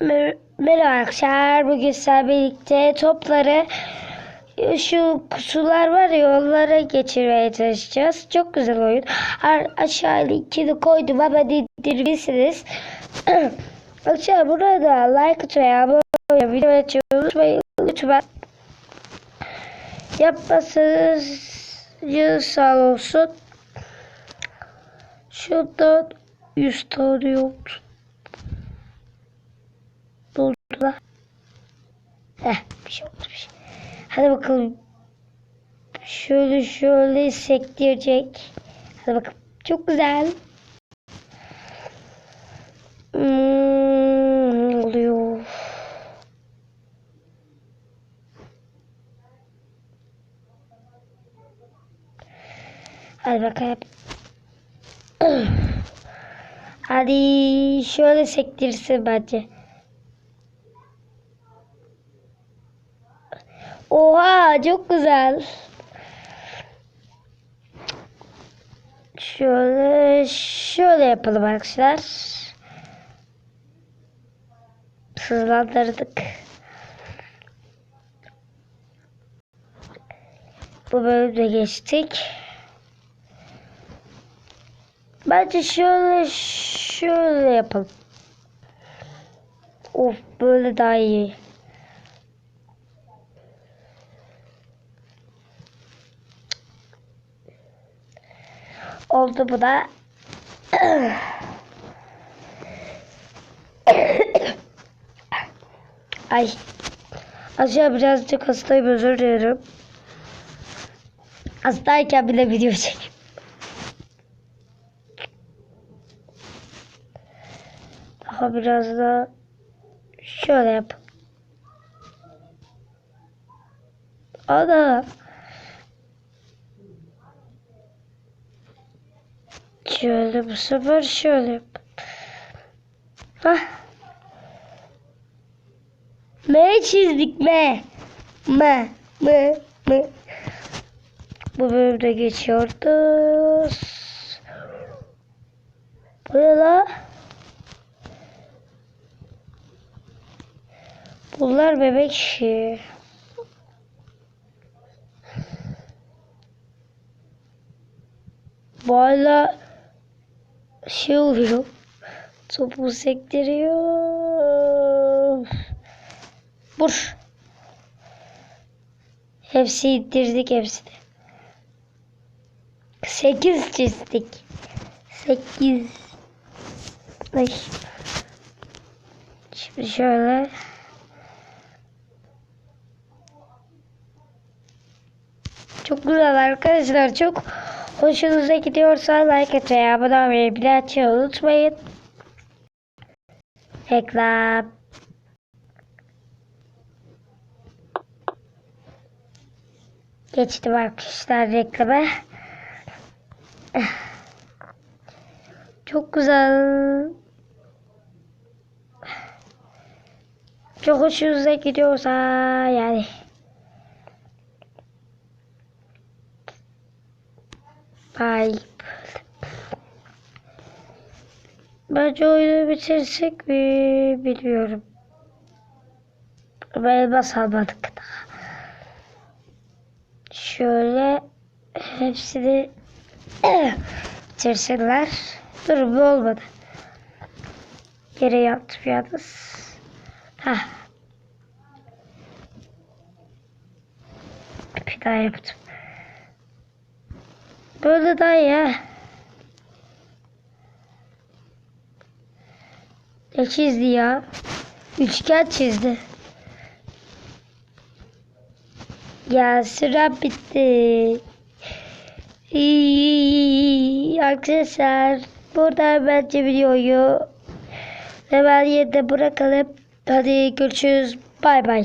Mer- Merhaba arkadaşlar. Bugün sizlerle birlikte topları şu kutular var ya onlara geçirmeye çalışacağız. Çok güzel oyun. Ar- aşağı linkini koydum ama dindirebilirsiniz. Arkadaşlar burada like atmayı, abone olmayı, video açmayı unutmayın. Lütfen yapmasanız sağ olsun. Şuradan 100 tane. Doldular. Heh bir şey oldu bir şey. Hadi bakalım. Şöyle şöyle sektirecek. Hadi bakalım. Çok güzel. Hmm, ne oluyor? Hadi bakalım. Hadi şöyle sektirsin bence. Oha çok güzel. Şöyle şöyle yapalım arkadaşlar. Hızlandırdık. Bu bölümde geçtik. Bence şöyle şöyle yapalım. Of böyle daha iyi. Oldu bu da. Ay. Aşağı birazcık hastayım özür dilerim. Hastayken bile video çekeyim. Daha biraz da şöyle yap. Ana. Şöyle bu sefer şöyle. Hah. M çizdik M. M. M. M. Bu bölümde geçiyoruz. Bu ne la? Bunlar bebek işi. Bu hala şey oluyor. Topu sektiriyor. Vur. Hepsi ittirdik hepsini. Sekiz çizdik. Sekiz. Ay. Şimdi şöyle. Çok güzel arkadaşlar. Çok hoşunuza gidiyorsa like atmayı, abone olmayı, bile açmayı unutmayın. Reklam. Geçtim arkadaşlar reklama. Çok güzel. Çok hoşunuza gidiyorsa yani. Bye. Bence oyunu bitirsek mi bilmiyorum. Ama elmas almadık daha. Şöyle hepsini bitirsinler. Dur bu olmadı. Yere yaptım yalnız. Hah. Bir daha yaptım. Böyle daha ya. Ne çizdi ya? Üçgen çizdi. Ya sıra bitti. İyi, arkadaşlar burada bence videoyu hemen yerine bırakalım. Hadi görüşürüz. Bay bay.